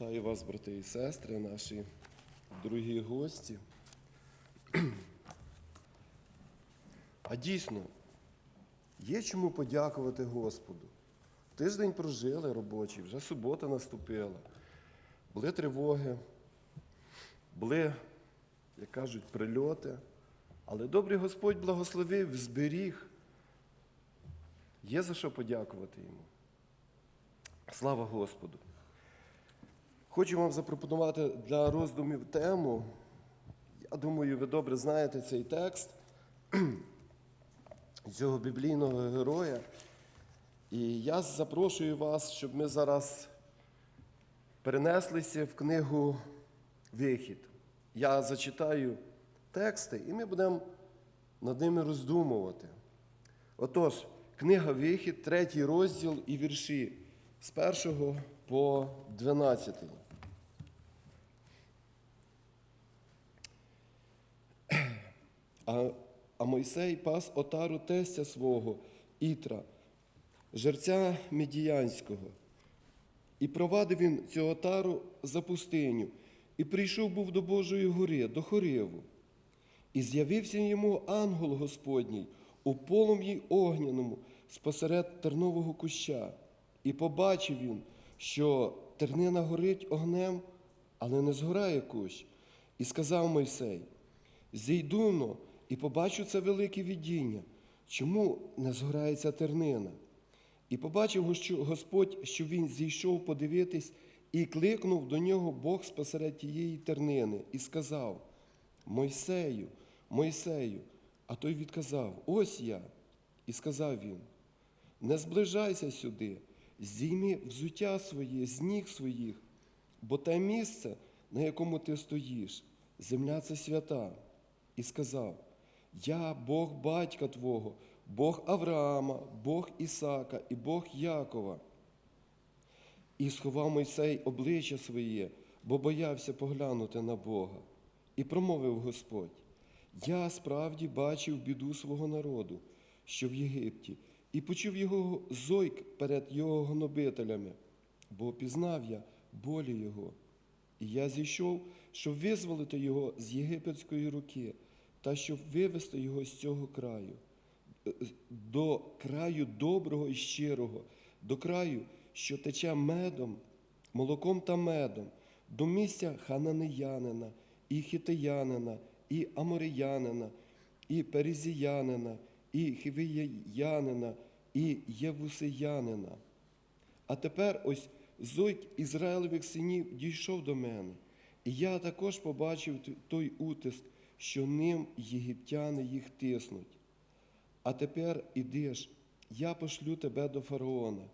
Вітаю вас, брати і сестри, наші дорогі гості. А дійсно, є чому подякувати Господу. Тиждень прожили робочий, вже субота наступила. Були тривоги, були, як кажуть, прильоти. Але добрий Господь благословив, зберіг. Є за що подякувати йому. Слава Господу! Хочу вам запропонувати для роздумів тему. Я думаю, ви добре знаєте цей текст цього біблійного героя. І я запрошую вас, щоб ми зараз перенеслися в книгу Вихід. Я зачитаю тексти, і ми будемо над ними роздумувати. Отож, книга Вихід, третій розділ і вірші з першого по 12. А, а Мойсей пас отару тестя свого, Ітра, жерця Медіянського. І провадив він цю отару за пустиню, і прийшов був до Божої гори, до Хориву. І з'явився йому ангел Господній у полум'ї огняному спосеред тернового куща. І побачив він, що тернина горить огнем, але не згорає кущ. І сказав Мойсей: Зійду но і побачу це велике видіння. Чому не згорається тернина? І побачив Господь, що він зійшов подивитись, і кликнув до нього Бог спосеред тієї тернини, і сказав: Мойсею, Мойсею, а той відказав: Ось я. І сказав він: Не зближайся сюди, зійми взуття своє з ніг своїх, бо те місце, на якому ти стоїш, земля це свята. І сказав: Я Бог батька Твого, Бог Авраама, Бог Ісака і Бог Якова. І сховав Мойсей обличчя своє, бо боявся поглянути на Бога. І промовив Господь: Я справді бачив біду свого народу, що в Єгипті, і почув його зойк перед його гнобителями, бо пізнав я болі його. І я зійшов, щоб визволити його з єгипетської руки, та щоб вивести його з цього краю, е, до краю доброго і щирого, до краю, що тече медом, молоком та медом, до місця хананеянина, і хітеянина, і аморіянина, і перезіянина, і хивіянина, і євусиянина. А тепер ось зойк Ізраїлевих синів дійшов до мене, і я також побачив той утиск, що ним єгиптяни їх тиснуть. А тепер ідиш, я пошлю тебе до фараона,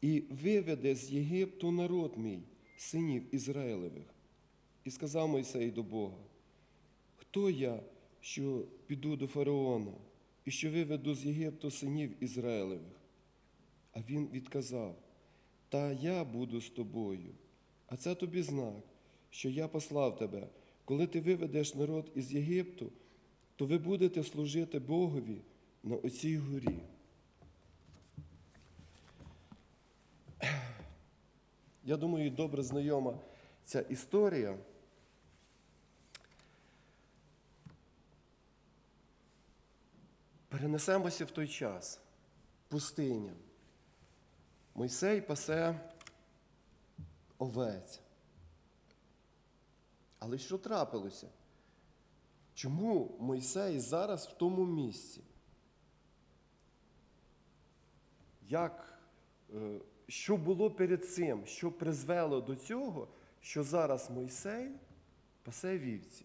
і виведе з Єгипту народ мій, синів Ізраїлевих. І сказав Мойсей до Бога: Хто я, що піду до фараона, і що виведу з Єгипту синів Ізраїлевих? А він відказав: Та я буду з тобою, а це тобі знак, що я послав тебе. Коли ти виведеш народ із Єгипту, то ви будете служити Богові на оцій горі. Я думаю, добре знайома ця історія. Перенесемося в той час. Пустиня. Мойсей пасе овець. Але що трапилося? Чому Мойсей зараз в тому місці? Як, е, Що було перед цим, що призвело до цього, що зараз Мойсей пасе вівці?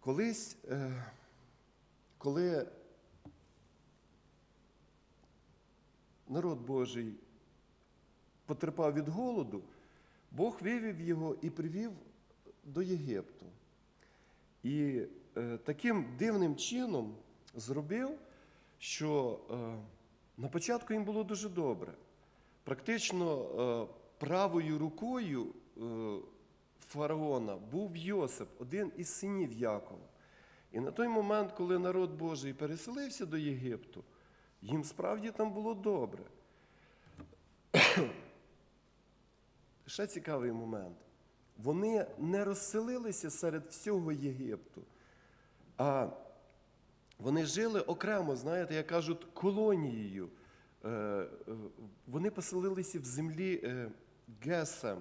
Колись, е, коли народ Божий потерпав від голоду, Бог вивів його і привів до Єгипту. І е, таким дивним чином зробив, що е, на початку їм було дуже добре. Практично е, правою рукою е, фараона був Йосип, один із синів Якова. І на той момент, коли народ Божий переселився до Єгипту, їм справді там було добре. Ще цікавий момент. Вони не розселилися серед всього Єгипту, а вони жили окремо, знаєте, як кажуть, колонією. Е, Вони поселилися в землі е, Гесем.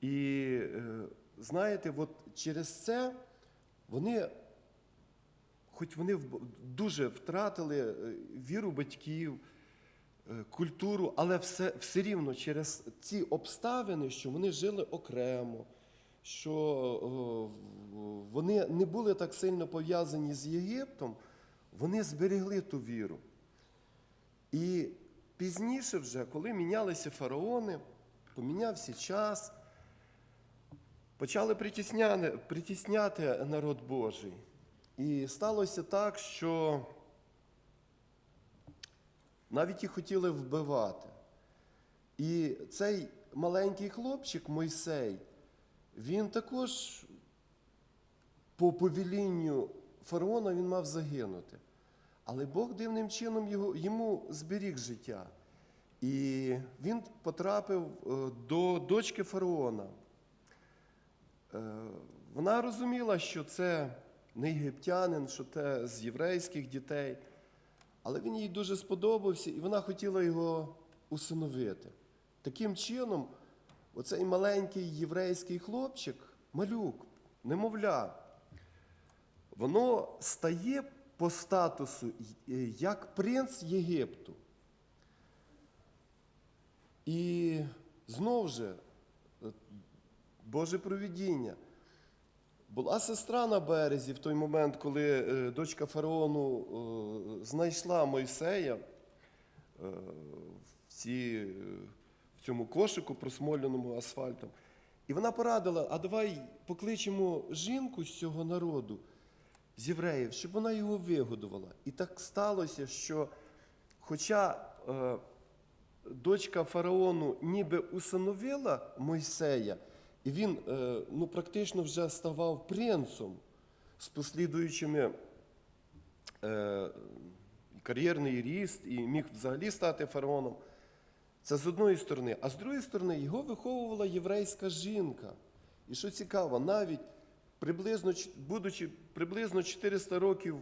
І е, знаєте, от через це вони, хоч вони дуже втратили віру батьків, культуру, але все, все рівно через ці обставини, що вони жили окремо, що вони не були так сильно пов'язані з Єгиптом, вони зберегли ту віру. І пізніше, вже, коли мінялися фараони, помінявся час, почали притісняти народ Божий. І сталося так, що навіть їх хотіли вбивати. І цей маленький хлопчик Мойсей, він також по повелінню фараона він мав загинути. Але Бог дивним чином його, йому зберіг життя. І він потрапив е, до дочки фараона. Е, Вона розуміла, що це не єгиптянин, що це з єврейських дітей. Але він їй дуже сподобався, і вона хотіла його усиновити. Таким чином, оцей маленький єврейський хлопчик, малюк, немовля, воно стає по статусу е, як принц Єгипту. І знову ж, е, Боже провідіння. Була сестра на березі в той момент, коли е, дочка фараону е, знайшла Мойсея е, в, ці, в цьому кошику, просмоленому асфальтом. І вона порадила: а давай покличемо жінку з цього народу, з євреїв, щоб вона його вигодувала. І так сталося, що, хоча дочка фараону ніби усиновила Мойсея, і він е, ну, практично вже ставав принцом з послідуючими е, кар'єрний ріст і міг взагалі стати фараоном. Це з одної сторони. А з другої сторони, його виховувала єврейська жінка. І що цікаво, навіть приблизно, будучи приблизно 400 років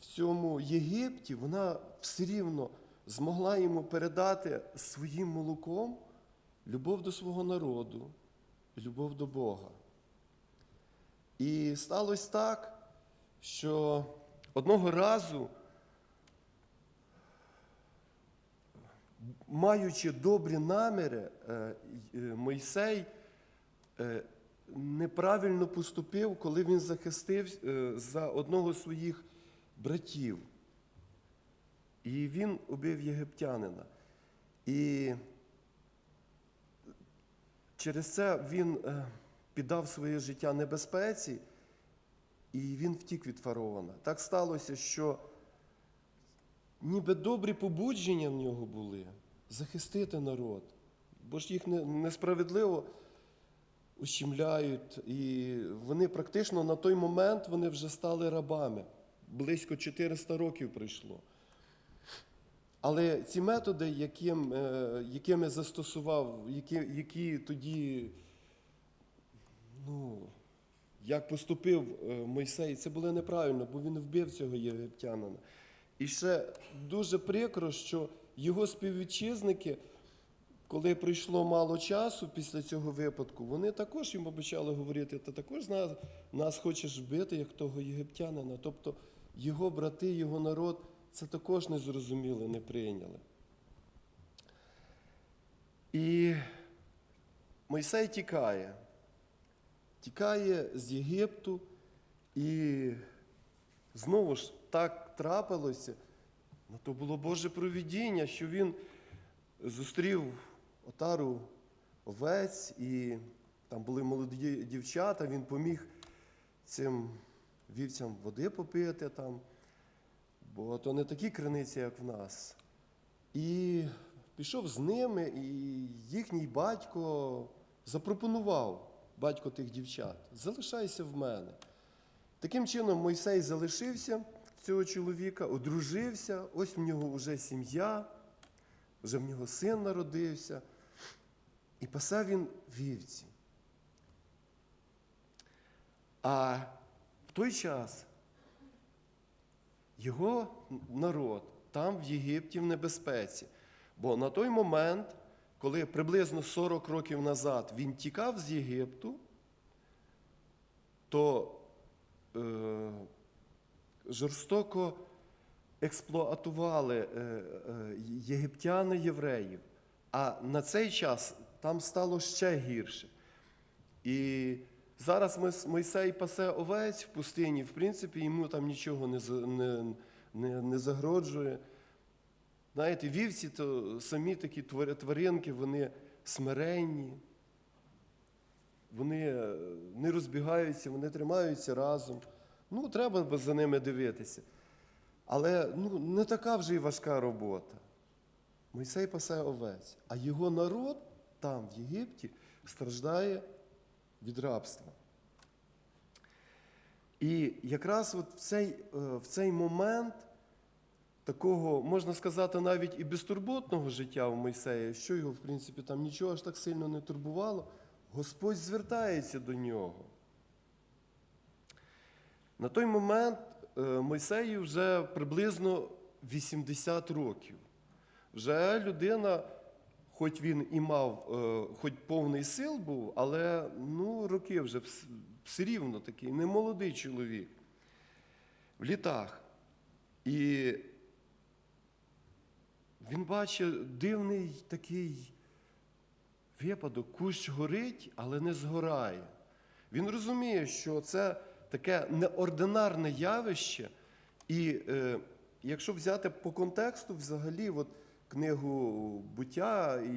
в цьому Єгипті, вона все рівно змогла йому передати своїм молоком любов до свого народу, любов до Бога. І сталося так, що одного разу, маючи добрі наміри, е, е, Мойсей е, неправильно поступив, коли він захистив за одного з своїх братів. І він убив єгиптянина. І через це він е, піддав своє життя небезпеці, і він втік від фараона. Так сталося, що ніби добрі побудження в нього були захистити народ, бо ж їх несправедливо ущемляють, і вони практично на той момент вони вже стали рабами. Близько 400 років пройшло. Але ці методи, яким, е, якими застосував, які, які тоді, ну, як поступив е, Мойсей, це було неправильно, бо він вбив цього єгиптянина. І ще дуже прикро, що його співвітчизники, коли пройшло мало часу після цього випадку, вони також йому почали говорити, ти також нас, нас хочеш вбити, як того єгиптянина. Тобто його брати, його народ це також не зрозуміли, не прийняли. І Мойсей тікає. Тікає з Єгипту, і знову ж так трапилося. Ну, то було Боже провідіння, що він зустрів отару овець, і там були молоді дівчата, він поміг цим вівцям води попити там, бо то не такі криниці, як в нас. І пішов з ними, і їхній батько запропонував, батько тих дівчат, залишайся в мене. Таким чином Мойсей залишився цього чоловіка, одружився, ось в нього вже сім'я, вже в нього син народився. І пасе він вівці. А в той час його народ там в Єгипті в небезпеці. Бо на той момент, коли приблизно 40 років назад він тікав з Єгипту, то е, жорстоко експлуатували е, е, єгиптяни євреїв. А на цей час там стало ще гірше. І зараз Мойсей пасе овець в пустині, в принципі, йому там нічого не, не, не, не загроджує. Знаєте, вівці то самі такі тваринки, вони смиренні, вони е, не розбігаються, вони тримаються разом. Ну, треба за ними дивитися. Але ну, не така вже й важка робота. Мойсей пасе овець, а його народ там, в Єгипті, страждає від рабства. І якраз от в цей, е, в цей момент такого, можна сказати, навіть і безтурботного життя в Мойсея, що його, в принципі, там нічого аж так сильно не турбувало, Господь звертається до нього. На той момент е, Мойсею вже приблизно 80 років. Вже людина, хоч він і мав, е, хоч повний сил був, але ну, роки вже все рівно такий, немолодий чоловік. В літах. І він бачить дивний такий випадок, кущ горить, але не згорає. Він розуміє, що це таке неординарне явище, і е, якщо взяти по контексту, взагалі, от книгу буття і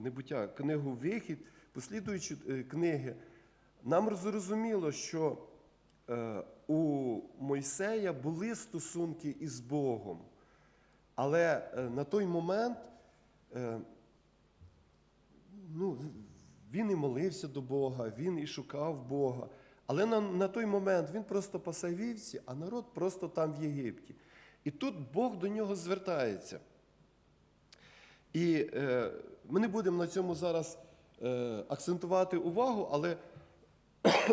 не буття, книгу Вихід, послідуючі е, книги, нам зрозуміло, що е, у Мойсея були стосунки із Богом. Але е, на той момент ну, він і молився до Бога, він і шукав Бога. Але на, на той момент він просто пасе вівці, а народ просто там в Єгипті. І тут Бог до нього звертається. І е, ми не будемо на цьому зараз е, акцентувати увагу, але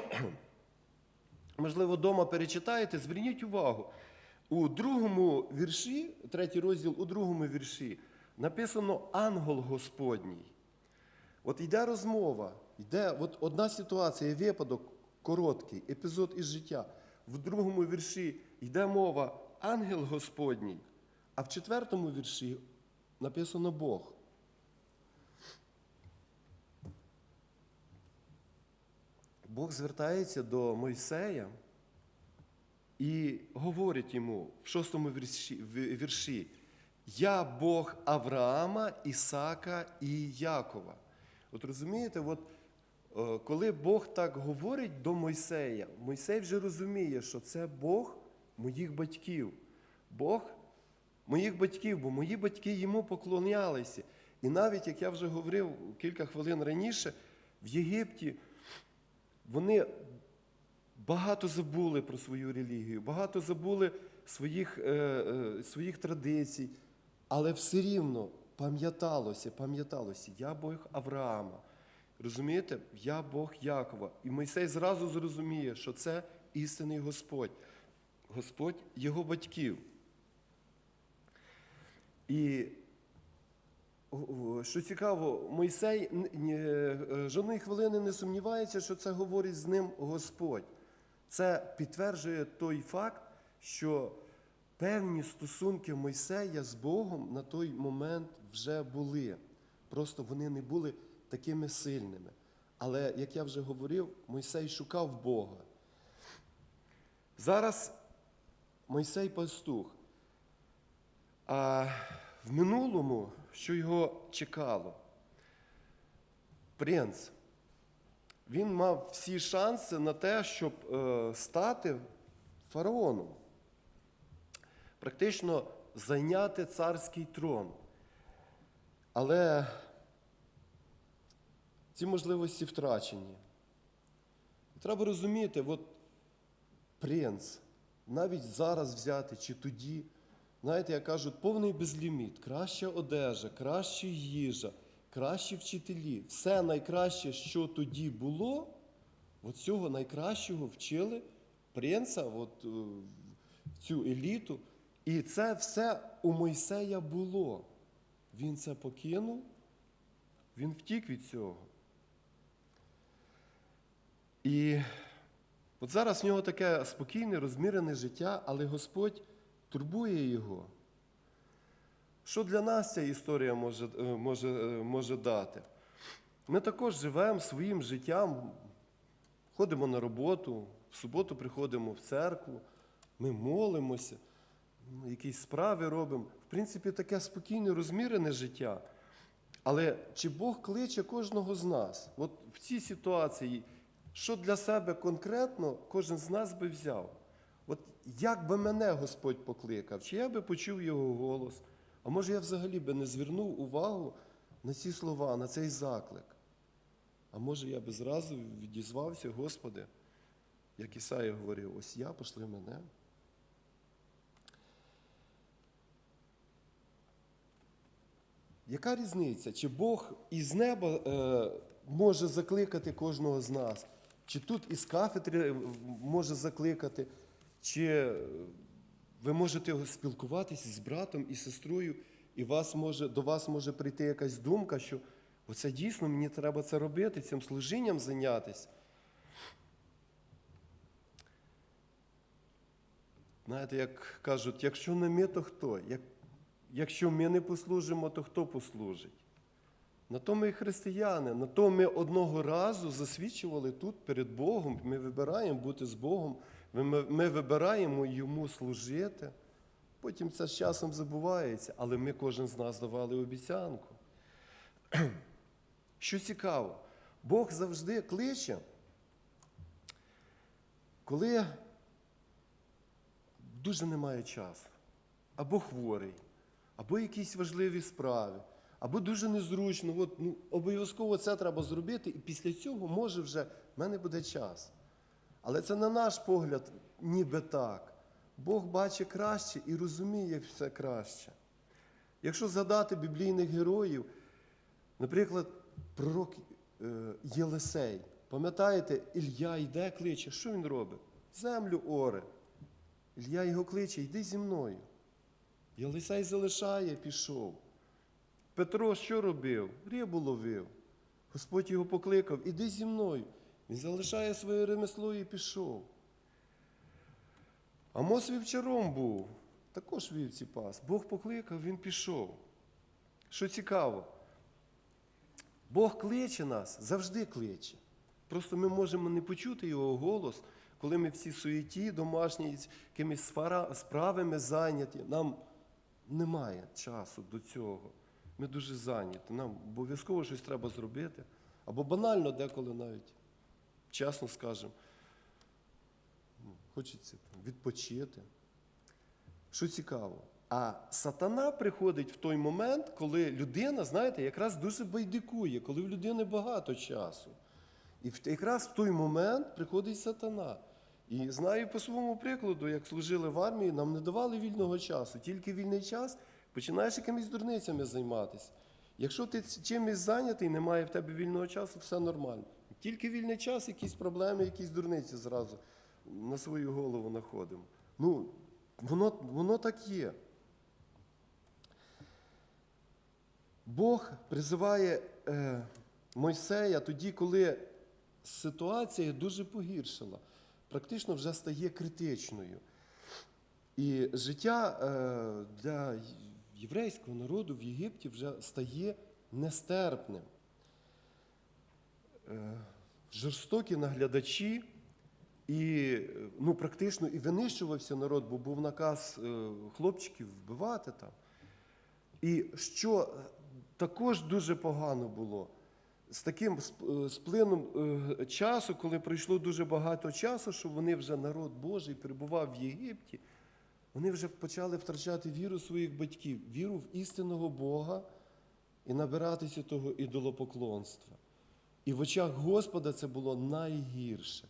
можливо, вдома перечитаєте, зверніть увагу. У другому вірші, третій розділ у другому вірші, написано ангел Господній. От йде розмова, йде от одна ситуація, випадок короткий, епізод із життя. В другому вірші йде мова ангел Господній, а в четвертому вірші написано Бог. Бог звертається до Мойсея і говорить йому в шостому вірші, Я Бог Авраама, Ісака і Якова. От розумієте, от, е, коли Бог так говорить до Мойсея, Мойсей вже розуміє, що це Бог моїх батьків. Бог моїх батьків, бо мої батьки йому поклонялися. І навіть, як я вже говорив кілька хвилин раніше, в Єгипті вони багато забули про свою релігію, багато забули своїх, е, е, своїх традицій, але все рівно пам'яталося, пам'яталося, я Бог Авраама. Розумієте, я Бог Якова. І Мойсей зразу зрозуміє, що це істинний Господь, Господь його батьків. І що цікаво, Мойсей ні, е, жодної хвилини не сумнівається, що це говорить з ним Господь. Це підтверджує той факт, що певні стосунки Мойсея з Богом на той момент вже були. Просто вони не були такими сильними. Але, як я вже говорив, Мойсей шукав Бога. Зараз Мойсей пастух. А в минулому, що його чекало, принц, він мав всі шанси на те, щоб е, стати фараоном, практично зайняти царський трон. Але ці можливості втрачені. Треба розуміти, от принц, навіть зараз взяти чи тоді, знаєте, як кажуть, повний безліміт, краща одежа, краща їжа, кращі вчителі. Все найкраще, що тоді було, от цього найкращого вчили принца, от, е, цю еліту. І це все у Мойсея було. Він це покинув, він втік від цього. І от зараз в нього таке спокійне, розмірене життя, але Господь турбує його. Що для нас ця історія може, е, може, е, може дати? Ми також живемо своїм життям, ходимо на роботу, в суботу приходимо в церкву, ми молимося, якісь справи робимо. В принципі, таке спокійне, розмірене життя. Але чи Бог кличе кожного з нас? От в цій ситуації, що для себе конкретно кожен з нас би взяв? Як би мене Господь покликав, чи я би почув його голос? А може я взагалі би не звернув увагу на ці слова, на цей заклик? А може я би зразу відізвався, Господи, як Ісая говорив, ось я пошли мене. Яка різниця? Чи Бог із неба е, може закликати кожного з нас? Чи тут із кафедри може закликати, чи е, ви можете спілкуватися з братом і сестрою, і вас може, до вас може прийти якась думка, що оце дійсно мені треба це робити, цим служінням зайнятися. Знаєте, як кажуть, якщо не ми, то хто? Як, якщо ми не послужимо, то хто послужить? На то ми християни, на то ми одного разу засвідчували тут перед Богом. Ми вибираємо бути з Богом, ми, вибираємо йому служити. Потім це з часом забувається, але ми кожен з нас давали обіцянку. Що цікаво, Бог завжди кличе, коли дуже немає часу, або хворий, або якісь важливі справи, або дуже незручно. От, ну, обов'язково це треба зробити, і після цього може вже в мене буде час. Але це на наш погляд, ніби так. Бог бачить краще і розуміє все краще. Якщо згадати біблійних героїв, наприклад, пророк е, Єлисей, пам'ятаєте, Ілля йде, кличе, що він робить? Землю оре. Ілля його кличе, йди зі мною. Єлисей залишає, пішов. Петро що робив? Рибу ловив. Господь його покликав, іди зі мною. Він залишає своє ремесло і пішов. Амос вівчаром був, також вівці пас. Бог покликав, він пішов. Що цікаво, Бог кличе нас, завжди кличе. Просто ми можемо не почути його голос, коли ми всі суєті, домашні, якимись справами зайняті. Нам немає часу до цього. Ми дуже зайняті. Нам обов'язково щось треба зробити. Або банально деколи навіть, чесно скажемо, ну, хочеться відпочити. Що цікаво. А сатана приходить в той момент, коли людина, знаєте, якраз дуже байдикує, коли в людини багато часу. І якраз в той момент приходить сатана. І знаю по своєму прикладу, як служили в армії, нам не давали вільного часу. Тільки вільний час починаєш якимись дурницями займатися. Якщо ти чимось зайнятий, немає в тебе вільного часу, все нормально. Тільки вільний час, якісь проблеми, якісь дурниці зразу на свою голову знаходимо. Ну, воно, воно так є. Бог призиває е, Мойсея тоді, коли ситуація дуже погіршила, практично вже стає критичною. І життя е, для єврейського народу в Єгипті вже стає нестерпним. Е, жорстокі наглядачі, і е, ну, практично і винищувався народ, бо був наказ е, хлопчиків вбивати там. І що також дуже погано було, з таким сп- е, з плином е, часу, коли пройшло дуже багато часу, що вони вже народ Божий перебував в Єгипті, вони вже почали втрачати віру своїх батьків, віру в істинного Бога і набиратися того ідолопоклонства. І в очах Господа це було найгірше.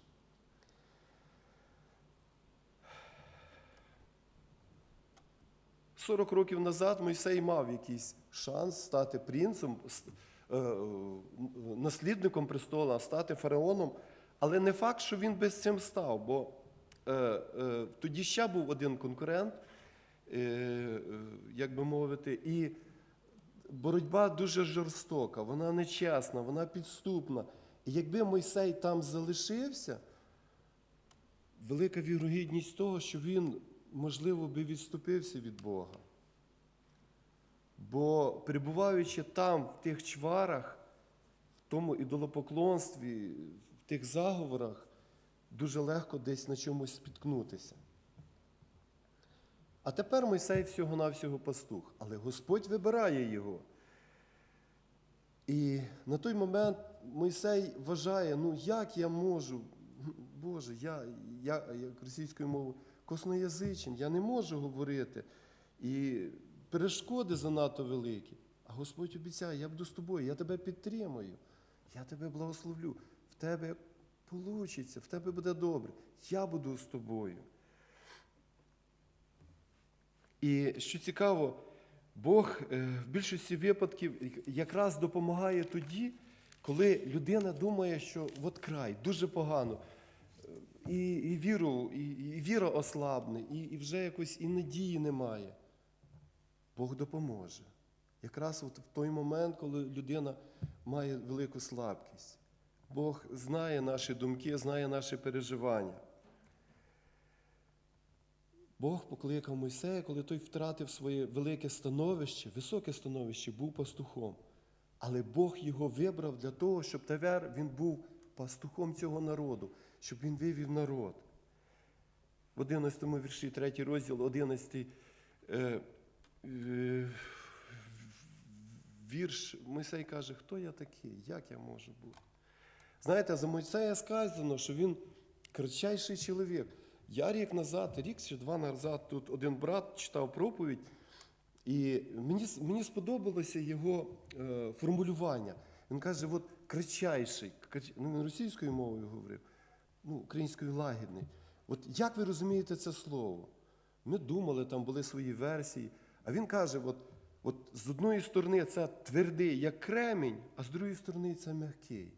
Сорок років назад Мойсей мав якийсь шанс стати принцем, е, наслідником престола, стати фараоном. Але не факт, що він би з цим став, бо е, е, тоді ще був один конкурент, як би мовити, і боротьба дуже жорстока, вона нечесна, вона підступна. І якби Мойсей там залишився, велика вірогідність того, що він, можливо, би відступився від Бога. Бо перебуваючи там, в тих чварах, в тому ідолопоклонстві, в тих заговорах, дуже легко десь на чомусь спіткнутися. А тепер Мойсей всього-навсього пастух, але Господь вибирає його. І на той момент Мойсей вважає, ну як я можу, Боже, я, я як російською мовою, косноязичен, я не можу говорити. І перешкоди занадто великі. А Господь обіцяє, я буду з тобою, я тебе підтримую, я тебе благословлю, в тебе вийде, в тебе буде добре, я буду з тобою. І що цікаво, Бог е, в більшості випадків якраз допомагає тоді, коли людина думає, що от край, дуже погано, і, і віру, і, і віра ослабне, і, і вже якось і надії немає. Бог допоможе. Якраз от в той момент, коли людина має велику слабкість. Бог знає наші думки, знає наші переживання. Бог покликав Мойсея, коли той втратив своє велике становище, високе становище, був пастухом. Але Бог його вибрав для того, щоб тепер він був пастухом цього народу, щоб він вивів народ. В 11 вірші, 3 розділ, 11 е, е, вірш Мойсей каже, хто я такий, як я можу бути? Знаєте, за Мойсея сказано, що він кратчайший чоловік. Я рік назад, рік чи два назад, тут один брат читав проповідь, і мені, мені сподобалося його е, формулювання. Він каже, от кратчайший, крач- ну, не російською мовою говорив, ну, українською лагідний. От як ви розумієте це слово? Ми думали, там були свої версії. А він каже: от, от з одної сторони це твердий, як кремінь, а з другої сторони це м'який.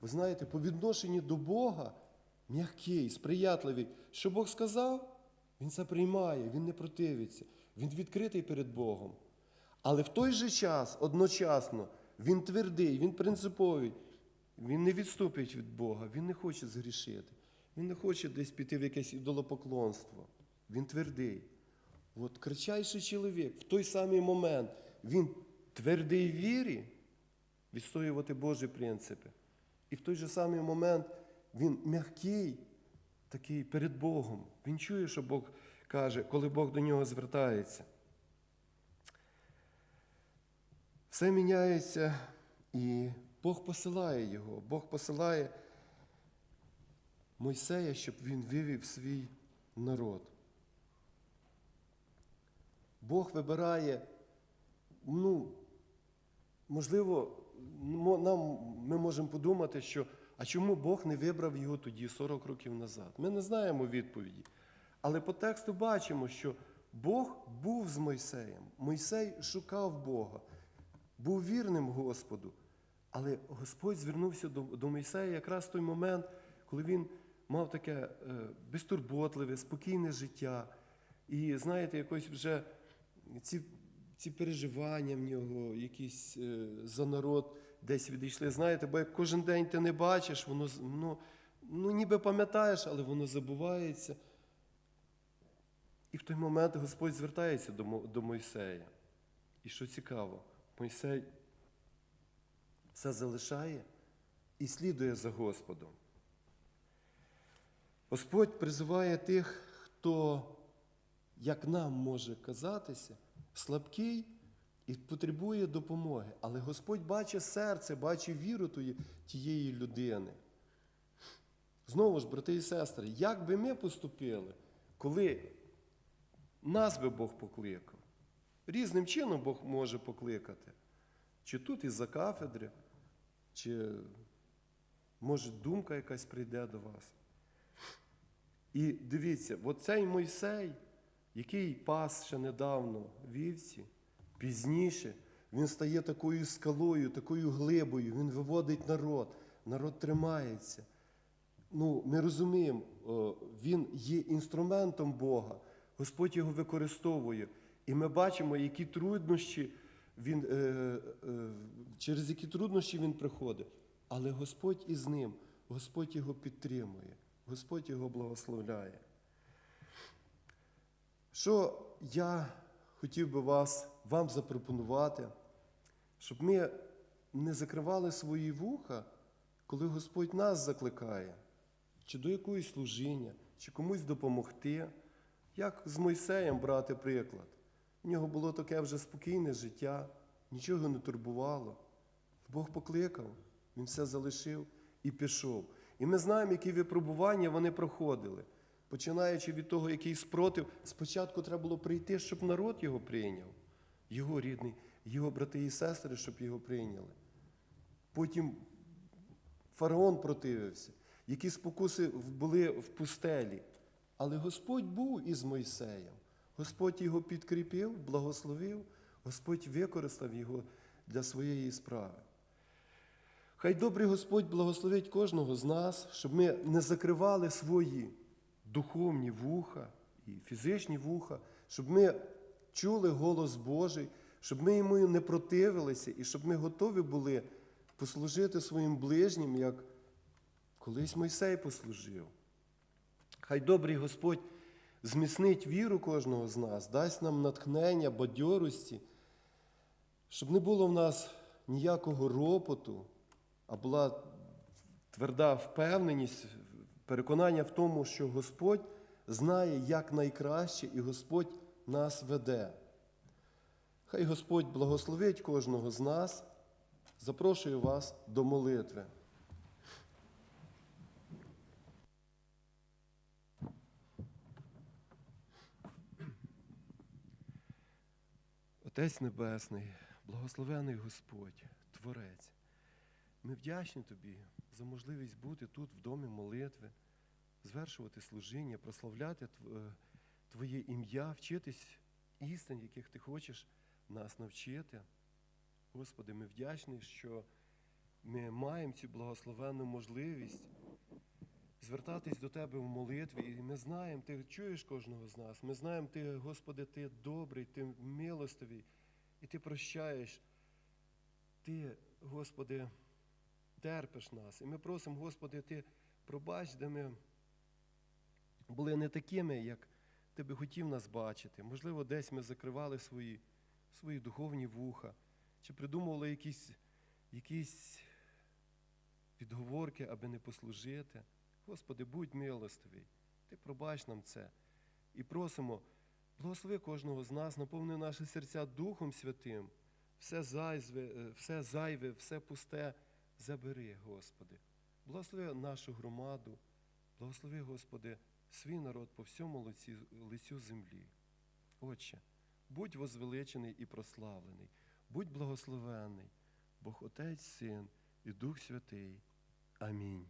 Ви знаєте, по відношенню до Бога м'який, сприятливий. Що Бог сказав, він це приймає, він не противиться, він відкритий перед Богом. Але в той же час, одночасно, він твердий, він принциповий, він не відступить від Бога, він не хоче згрішити, він не хоче десь піти в якесь ідолопоклонство. Він твердий. От кричайший чоловік в той самий момент він твердий в вірі відстоювати Божі принципи. І в той же самий момент він м'який, такий перед Богом. Він чує, що Бог каже, коли Бог до нього звертається. Все міняється, і Бог посилає його. Бог посилає Мойсея, щоб він вивів свій народ. Бог вибирає, ну, можливо, нам, ми можемо подумати, що а чому Бог не вибрав його тоді 40 років назад? Ми не знаємо відповіді. Але по тексту бачимо, що Бог був з Мойсеєм. Мойсей шукав Бога, був вірним Господу. Але Господь звернувся до, до Мойсея якраз в той момент, коли він мав таке е, безтурботливе, спокійне життя. І знаєте, якось вже ці, ці переживання в нього, якісь е, за народ десь відійшли. Знаєте, бо як кожен день ти не бачиш, воно ну, ну, ніби пам'ятаєш, але воно забувається. І в той момент Господь звертається до, до Мойсея. І що цікаво, Мойсей все залишає і слідує за Господом. Господь призиває тих, хто, як нам може казатися, слабкий і потребує допомоги. Але Господь бачить серце, бачить віру тієї людини. Знову ж, брати і сестри, як би ми поступили, коли нас би Бог покликав? Різним чином Бог може покликати. Чи тут із-за кафедри, чи може думка якась прийде до вас. І дивіться, оцей Мойсей, який пас ще недавно вівці, пізніше Він стає такою скалою, такою глибою, він виводить народ, народ тримається. Ну, ми розуміємо, він є інструментом Бога, Господь його використовує. І ми бачимо, які труднощі він, е, е, через які труднощі він приходить. Але Господь із ним, Господь його підтримує, Господь його благословляє. Що я хотів би вас, вам запропонувати, щоб ми не закривали свої вуха, коли Господь нас закликає, чи до якоїсь служіння, чи комусь допомогти, як з Мойсеєм брати приклад. У нього було таке вже спокійне життя, нічого не турбувало. Бог покликав, він все залишив і пішов. І ми знаємо, які випробування вони проходили. Починаючи від того, який спротив, спочатку треба було прийти, щоб народ його прийняв, його рідний, його брати і сестри, щоб його прийняли. Потім фараон противився, які спокуси були в пустелі. Але Господь був із Мойсеєм. Господь його підкріпив, благословив, Господь використав його для своєї справи. Хай добрий Господь благословить кожного з нас, щоб ми не закривали свої духовні вуха і фізичні вуха, щоб ми чули голос Божий, щоб ми йому не противилися і щоб ми готові були послужити своїм ближнім, як колись Мойсей послужив. Хай добрий Господь зміцнить віру кожного з нас, дасть нам натхнення, бадьорості, щоб не було в нас ніякого ропоту, а була тверда впевненість, переконання в тому, що Господь знає, як найкраще, і Господь нас веде. Хай Господь благословить кожного з нас. Запрошую вас до молитви. Отець Небесний, благословений Господь, Творець. Ми вдячні Тобі за можливість бути тут, в домі молитви, звершувати служіння, прославляти Тв- е, Твоє ім'я, вчитись істин, яких Ти хочеш нас навчити. Господи, ми вдячні, що ми маємо цю благословенну можливість звертатись до Тебе в молитві. І ми знаємо, Ти чуєш кожного з нас. Ми знаємо, Ти, Господи, Ти добрий, Ти милостивий, і Ти прощаєш. Ти, Господи, терпиш нас. І ми просимо, Господи, Ти пробач, де ми були не такими, як Ти би хотів нас бачити. Можливо, десь ми закривали свої, свої духовні вуха, чи придумували якісь, якісь відговорки, аби не послужити. Господи, будь милостивий, Ти пробач нам це. І просимо, благослови кожного з нас, наповни наші серця Духом Святим, все зайве, е, все зайве, все пусте забери, Господи. Благослови нашу громаду, благослови, Господи, свій народ по всьому лицю, землі. Отче, будь возвеличений і прославлений, будь благословений, Бог Отець, Син і Дух Святий. Амінь.